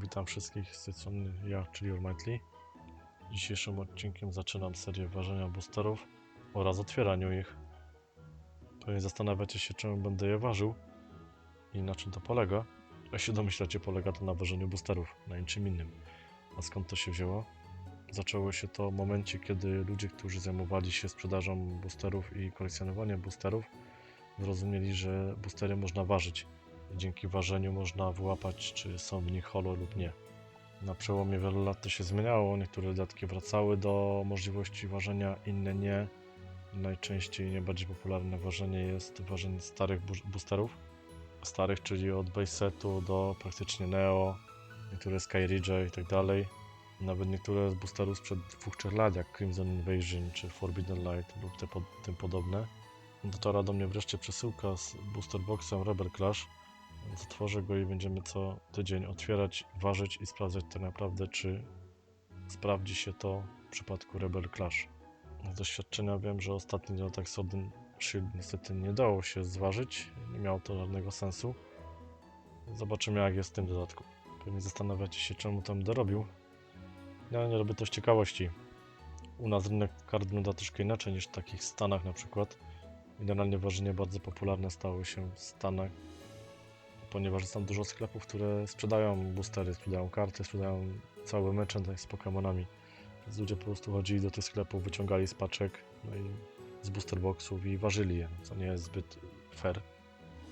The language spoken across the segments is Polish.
Witam wszystkich z tej strony ja, czyli Urmightly. Dzisiejszym odcinkiem zaczynam serię ważenia boosterów oraz otwieraniu ich. Pewnie zastanawiacie się, czemu będę je ważył i na czym to polega. Jak się domyślacie, polega to na ważeniu boosterów, na niczym innym. A skąd to się wzięło? Zaczęło się to w momencie, kiedy ludzie, którzy zajmowali się sprzedażą boosterów i kolekcjonowaniem boosterów, zrozumieli, że boostery można ważyć. Dzięki ważeniu można wyłapać, czy są w nich holo lub nie. Na przełomie wielu lat to się zmieniało. Niektóre dodatki wracały do możliwości ważenia, inne nie. Najczęściej najbardziej popularne ważenie jest ważenie starych boosterów. Starych, czyli od base setu do praktycznie Neo, niektóre Sky Ridge i tak dalej. Nawet niektóre z boosterów sprzed 2-3 lat, jak Crimson Invasion czy Forbidden Light lub te pod, tym podobne. Dotarła do mnie wreszcie przesyłka z booster boxem Rebel Clash. Więc otworzę go i będziemy co tydzień otwierać, ważyć i sprawdzać tak naprawdę, czy sprawdzi się to w przypadku Rebel Clash. Z doświadczenia wiem, że ostatni dodatek Sodden Shield niestety nie dało się zważyć, nie miało to żadnego sensu. Zobaczymy jak jest w tym dodatku. Pewnie zastanawiacie się czemu tam dorobił. Ja nie robię to z ciekawości. U nas rynek kart wygląda troszkę inaczej niż w takich Stanach na przykład. Generalnie ważenie bardzo popularne stało się w Stanach, ponieważ jest tam dużo sklepów, które sprzedają boostery, sprzedają karty, sprzedają cały merchandise z Pokémonami. Więc ludzie po prostu chodzili do tych sklepów, wyciągali z paczek, no i z booster boxów i ważyli je, co nie jest zbyt fair.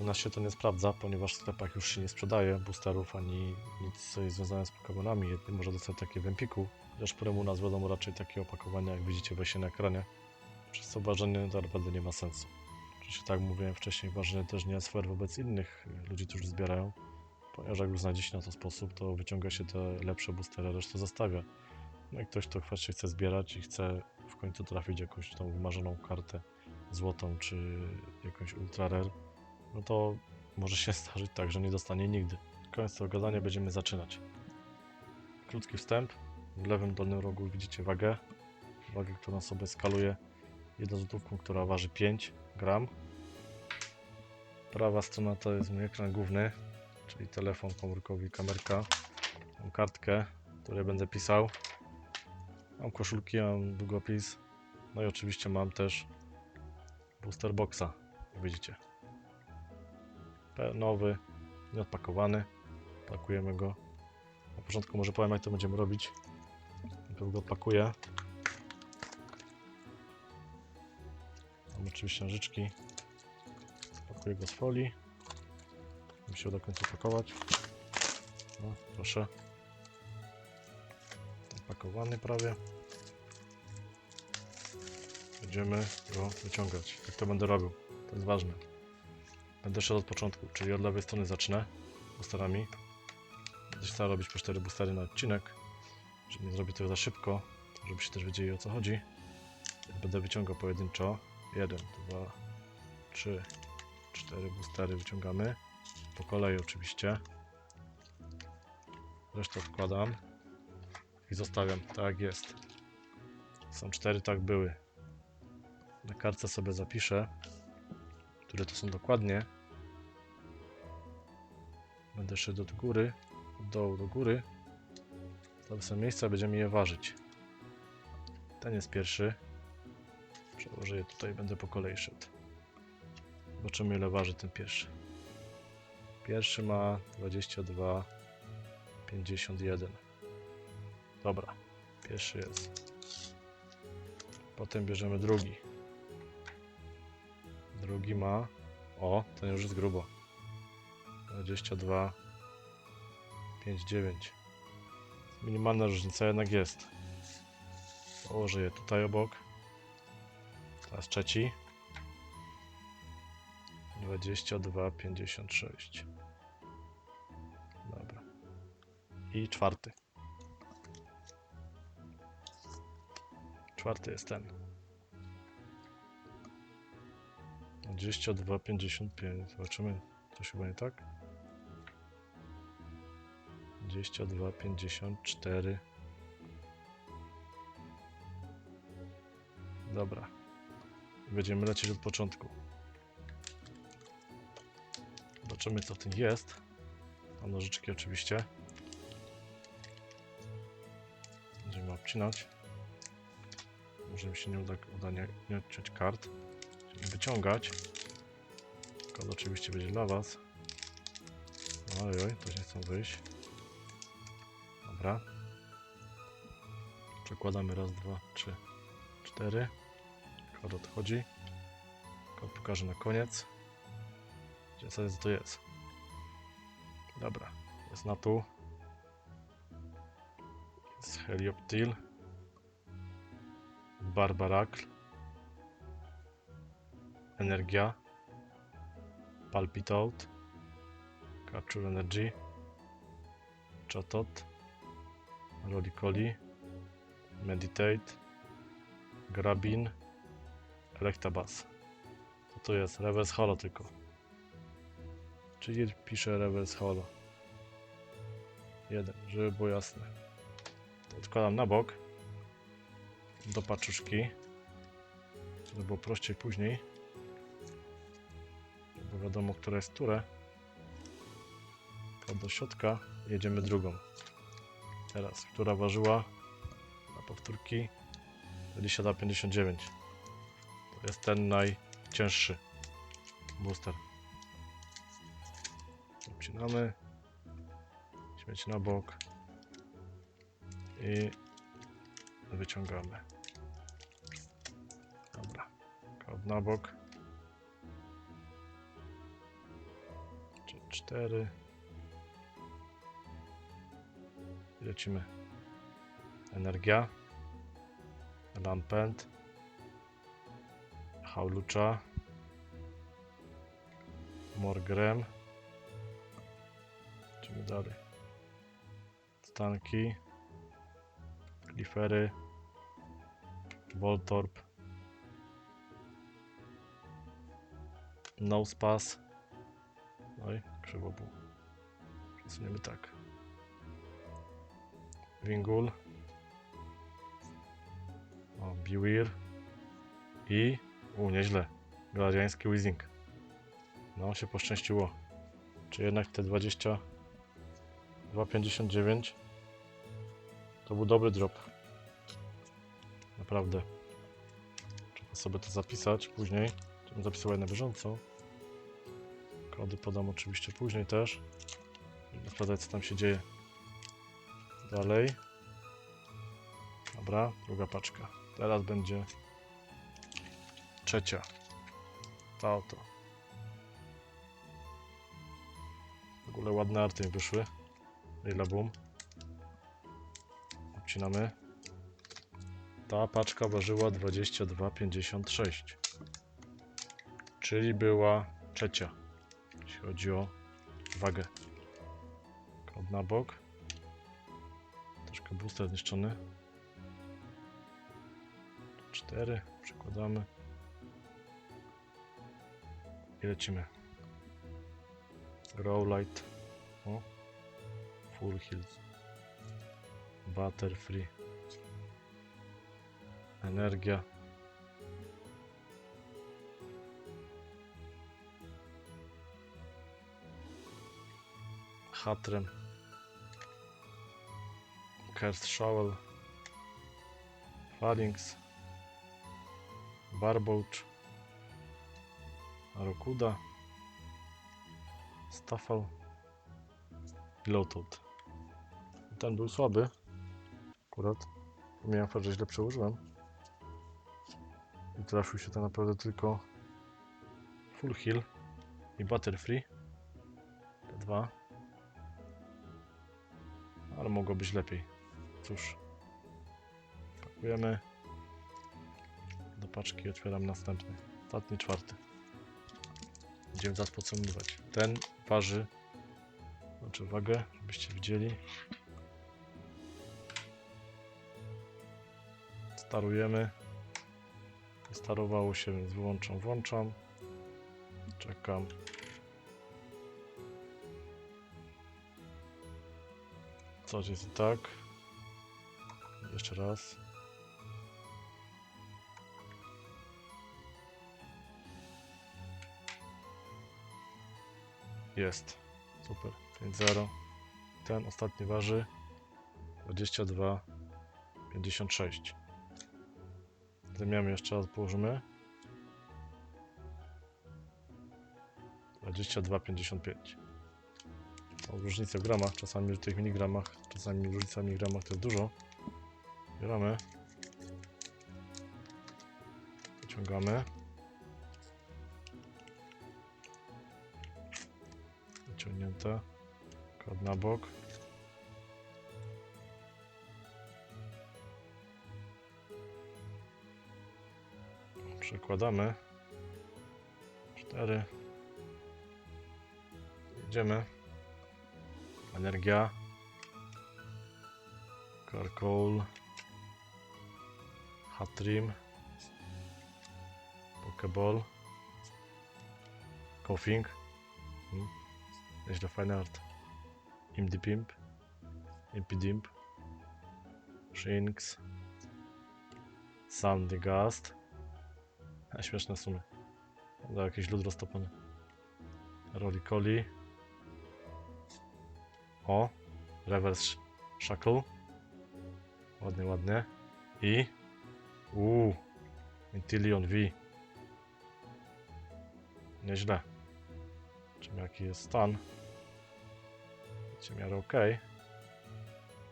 U nas się to nie sprawdza, ponieważ w sklepach już się nie sprzedaje boosterów ani nic co jest związane z Pokémonami. Jedynie można dostać takie w Empiku, chociaż któremu nas wiadomo raczej takie opakowania, jak widzicie właśnie na ekranie. Przez co ważenie naprawdę nie ma sensu. Oczywiście tak mówiłem wcześniej, ważne też nie jest fair wobec innych ludzi, którzy zbierają, ponieważ jak już znajdzie się na to sposób, to wyciąga się te lepsze boostery, resztę zostawia. No i ktoś, kto właśnie chce zbierać i chce w końcu trafić jakąś tą wymarzoną kartę złotą, czy jakąś ultra rare, no to może się zdarzyć tak, że nie dostanie nigdy. Koniec tego gadania będziemy zaczynać. Krótki wstęp. W lewym dolnym rogu widzicie wagę. Wagę, którą sobie skaluje jedną złotówką, która waży 5 gram. Prawa strona to jest mój ekran główny, czyli telefon komórkowy kamerka. Mam kartkę, której będę pisał. Mam koszulki, mam długopis. No i oczywiście mam też booster boxa, jak widzicie. Nowy, nieodpakowany. Pakujemy go. Na początku może powiem jak to będziemy robić. Najpierw go odpakuję. Mam oczywiście nożyczki. Spakuję go z folii. Mi się do końca pakować. No, proszę. Opakowany prawie. Będziemy go wyciągać. Jak to będę robił? To jest ważne. Będę szedł od początku, czyli od lewej strony zacznę boosterami. Będę się starał robić po 4 boostery na odcinek, żeby nie zrobić tego za szybko, żebyście też wiedzieli o co chodzi. Będę wyciągał pojedynczo. 1, 2, 3, 4 boostery wyciągamy. Po kolei oczywiście. Resztę wkładam i zostawiam tak jest. Są cztery, tak były. Na kartce sobie zapiszę, które to są dokładnie. Będę szedł od góry, od dołu do góry. Zostawię sobie miejsce, będziemy je ważyć. Ten jest pierwszy. Przełożę je tutaj, będę po kolei szedł. Zobaczymy ile waży ten pierwszy. Pierwszy ma 22,51. Dobra, pierwszy jest. Potem bierzemy drugi. Drugi ma. O, ten już jest grubo. 22,59. Minimalna różnica jednak jest. Położę je tutaj obok. Teraz trzeci. 22,56. Dobra. I czwarty. Czwarty jest ten. 22,55. Zobaczymy. Coś chyba nie tak? 22,54. Dobra. Będziemy lecieć od początku. Zobaczymy co w tym jest. Mam nożyczki oczywiście. obcinać. Może mi się nie uda, uda nie, nie odciąć kart. Czyli wyciągać. Kod oczywiście będzie dla was. Oj, oj, to nie chcą wyjść. Dobra. Przekładamy raz, dwa, trzy, cztery. Kod odchodzi. Kod pokażę na koniec. Gdzie sobie to jest? Dobra, jest na tu. Jest Helioptil. Barbarakl. Energia. Palpitate. Capture Energy. Chatot. Rolicoli. Meditate. Grabin. Electabuzz. To tu jest reverse holo tylko. Czyli piszę reverse holo. Jeden, żeby było jasne. To odkładam na bok. Do paczuszki. Żeby było prościej później. Bo wiadomo, które jest które. To do środka jedziemy drugą. Teraz, która ważyła na powtórki 22,59. Jest ten najcięższy booster. Obcinamy. Śmieć na bok. I wyciągamy. Dobra. Kod na bok. Cztery. Lecimy. Energia. Lampent. Haulucza. Morgrem. Lecimy dalej. Stanki. Klifery. Voltorb. Nosepass. Oj, krzywo było. Przesuniemy tak. Wingul. O, Bewir. I... U, nieźle. Galariański Weezing. No, się poszczęściło. Czy jednak te 20... 2,59 to był dobry drop. Naprawdę. Trzeba sobie to zapisać później. Żebym zapisał je na bieżąco. Kody podam oczywiście później też. Będę sprawdzać co tam się dzieje. Dalej. Dobra, druga paczka. Teraz będzie trzecia. Ta oto. W ogóle ładne arty mi wyszły. Boom. Obcinamy. Ta paczka ważyła 22,56. Czyli była trzecia, jeśli chodzi o wagę. Kod na bok. Troszkę booster zniszczony. Cztery. Przekładamy. I lecimy. Growlight. O. Full Hills. Butterfree. Energia. Hatrem. Cursed Shovel. Phalanx. Barboach. Arokuda. Staffel. Lotot. Ten był słaby. Akurat. Miałem fakt, że źle przełożyłem. I trafił się tak naprawdę tylko Full Heal i Butterfree. Te dwa. Ale mogło być lepiej. Cóż. Pakujemy. Do paczki otwieram następny. Ostatni, czwarty. Będziemy zaraz podsumowywać. Ten waży znaczy wagę, żebyście widzieli. Starujemy. Starowało się, więc wyłączam, włączam. Czekam. Coś jest tak. Jeszcze raz. Jest. Super. 5-0. Ten ostatni waży 22 56. Zamiamy jeszcze raz położymy. 22,55. Są różnice w gramach, czasami w tych miligramach, czasami różnica w miligramach to jest dużo. Bieramy. Wyciągamy. Wyciągnięte. Kod na bok. Przekładamy. Cztery. Jedziemy. Energia. Carcoal. Hatrim. Pokeball. Coughing. Hmm. Nieźle fajny art. Imdy Pimp. Impy Dimp. Shinx. Sandy Gast. A, śmieszne w sumie. Da jakiś lód roztopiony. Rolikoli. O! Reverse Shackle. Ładnie, ładnie. I... Uuu. Intillion V. Nieźle. Czym jaki jest stan? W miarę ok.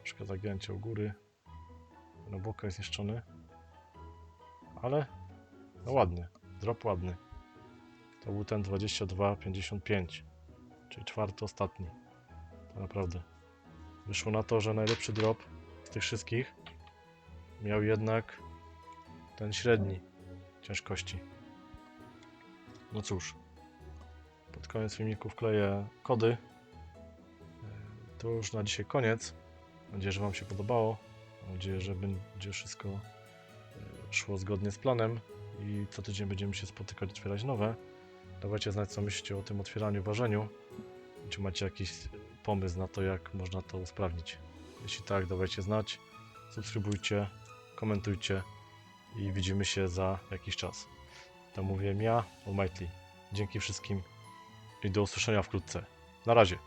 Troszkę zagięcie u góry. Na boka jest niszczony. Ale no ładny. Drop ładny. To był ten 22,55. Czyli czwarty, ostatni. To naprawdę. Wyszło na to, że najlepszy drop z tych wszystkich miał jednak ten średni ciężkości. No cóż. Pod koniec filmiku wkleję kody. To już na dzisiaj koniec. Mam nadzieję, że Wam się podobało. Mam nadzieję, że będzie wszystko e, szło zgodnie z planem i co tydzień będziemy się spotykać, otwierać nowe. Dawajcie znać, co myślicie o tym otwieraniu, ważeniu. Czy macie jakiś pomysł na to, jak można to usprawnić? Jeśli tak, dawajcie znać. Subskrybujcie, komentujcie i widzimy się za jakiś czas. To mówię ja, Almighty. Dzięki wszystkim i do usłyszenia wkrótce. Na razie.